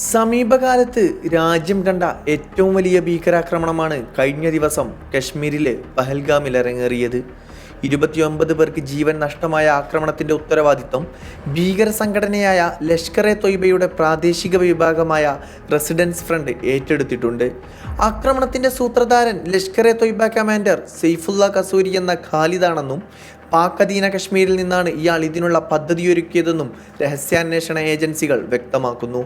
സമീപകാലത്ത് രാജ്യം കണ്ട ഏറ്റവും വലിയ ഭീകരാക്രമണമാണ് കഴിഞ്ഞ ദിവസം കശ്മീരിലെ പഹൽഗാമിൽ അരങ്ങേറിയത്. ഇരുപത്തിയൊമ്പത് പേർക്ക് ജീവൻ നഷ്ടമായ ആക്രമണത്തിന്റെ ഉത്തരവാദിത്വം ഭീകര സംഘടനയായ ലഷ്കർ എ തൊയ്ബയുടെ പ്രാദേശിക വിഭാഗമായ റെസിഡൻസ് ഫ്രണ്ട് ഏറ്റെടുത്തിട്ടുണ്ട്. ആക്രമണത്തിന്റെ സൂത്രധാരൻ ലഷ്കർ എ തൊയ്ബ കമാൻഡർ സെയ്ഫുല്ല കസൂരി എന്ന ഖാലിദാണെന്നും പാക് അധീന കശ്മീരിൽ നിന്നാണ് ഇയാൾ ഇതിനുള്ള പദ്ധതിയൊരുക്കിയതെന്നും രഹസ്യാന്വേഷണ ഏജൻസികൾ വ്യക്തമാക്കുന്നു.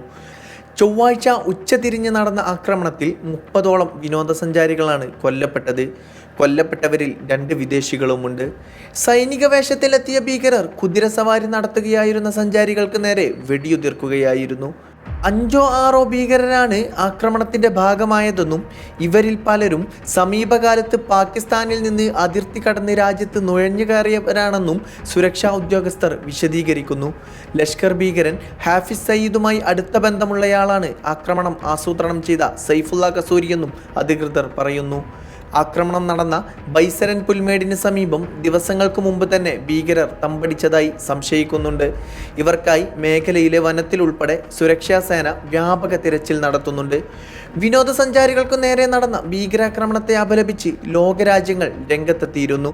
ചൊവ്വാഴ്ച ഉച്ചതിരിഞ്ഞ് നടന്ന ആക്രമണത്തിൽ മുപ്പതോളം വിനോദസഞ്ചാരികളാണ് കൊല്ലപ്പെട്ടത്. കൊല്ലപ്പെട്ടവരിൽ രണ്ട് വിദേശികളുമുണ്ട്. സൈനിക വേഷത്തിലെത്തിയ ഭീകരർ കുതിരസവാരി നടത്തുകയായിരുന്ന സഞ്ചാരികൾക്ക് നേരെ വെടിയുതിർക്കുകയായിരുന്നു. അഞ്ചോ ആറോ ഭീകരരാണ് ആക്രമണത്തിന്റെ ഭാഗമായതെന്നും ഇവരിൽ പലരും സമീപകാലത്ത് പാകിസ്ഥാനിൽ നിന്ന് അതിർത്തി കടന്ന് രാജ്യത്ത് നുഴഞ്ഞു കയറിയവരാണെന്നും സുരക്ഷാ ഉദ്യോഗസ്ഥർ വിശദീകരിക്കുന്നു. ലഷ്കർ ഭീകരൻ ഹാഫിസ് സയ്യിദുമായി അടുത്ത ബന്ധമുള്ളയാളാണ് ആക്രമണം ആസൂത്രണം ചെയ്ത സൈഫുള്ള കസൂരിയെന്നും അധികൃതർ പറയുന്നു. ആക്രമണം നടന്ന ബൈസരൻ പുൽമേടിന് സമീപം ദിവസങ്ങൾക്ക് മുമ്പ് തന്നെ ഭീകരർ തമ്പടിച്ചതായി സംശയിക്കുന്നുണ്ട്. ഇവർക്കായി മേഖലയിലെ വനത്തിലുൾപ്പെടെ സുരക്ഷാ സേന വ്യാപക തിരച്ചിൽ നടത്തുന്നുണ്ട്. വിനോദസഞ്ചാരികൾക്കു നേരെ നടന്ന ഭീകരാക്രമണത്തെ അപലപിച്ച് ലോകരാജ്യങ്ങൾ രംഗത്തെത്തിയിരുന്നു.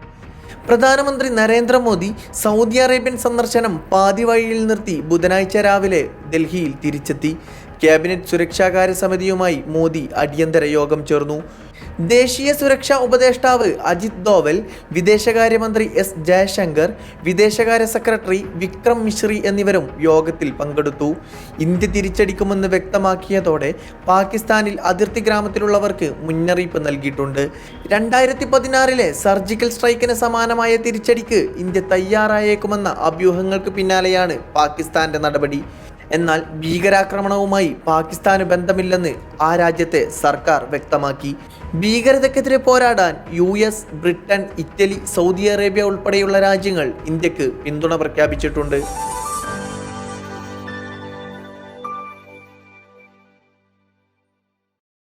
പ്രധാനമന്ത്രി നരേന്ദ്രമോദി സൗദി അറേബ്യൻ സന്ദർശനം പാതി വഴിയിൽ നിർത്തി ബുധനാഴ്ച രാവിലെ ഡൽഹിയിൽ തിരിച്ചെത്തി. ക്യാബിനറ്റ് സുരക്ഷാകാര്യ സമിതിയുമായി മോദി അടിയന്തര യോഗം ചേർന്നു. ദേശീയ സുരക്ഷാ ഉപദേഷ്ടാവ് അജിത് ദോവൽ വിദേശകാര്യമന്ത്രി എസ് ജയശങ്കർ വിദേശകാര്യ സെക്രട്ടറി വിക്രം മിശ്രി എന്നിവരും യോഗത്തിൽ പങ്കെടുത്തു. ഇന്ത്യ തിരിച്ചടിക്കുമെന്ന് വ്യക്തമാക്കിയതോടെ പാകിസ്ഥാനിൽ അതിർത്തി ഗ്രാമത്തിലുള്ളവർക്ക് മുന്നറിയിപ്പ് നൽകിയിട്ടുണ്ട്. രണ്ടായിരത്തി പതിനാറിലെ സർജിക്കൽ സ്ട്രൈക്കിന് സമാനമായ തിരിച്ചടിക്ക് ഇന്ത്യ തയ്യാറായേക്കുമെന്ന അഭ്യൂഹങ്ങൾക്ക് പിന്നാലെയാണ് പാകിസ്ഥാന്റെ നടപടി. എന്നാൽ ഭീകരാക്രമണവുമായി പാകിസ്ഥാന് ബന്ധമില്ലെന്ന് ആ രാജ്യത്തെ സർക്കാർ വ്യക്തമാക്കി. ഭീകരതയ്ക്കെതിരെ പോരാടാൻ U S Britain Italy Saudi Arabia ഉൾപ്പെടെയുള്ള രാജ്യങ്ങൾ ഇന്ത്യയ്ക്ക് പിന്തുണ പ്രഖ്യാപിച്ചിട്ടുണ്ട്.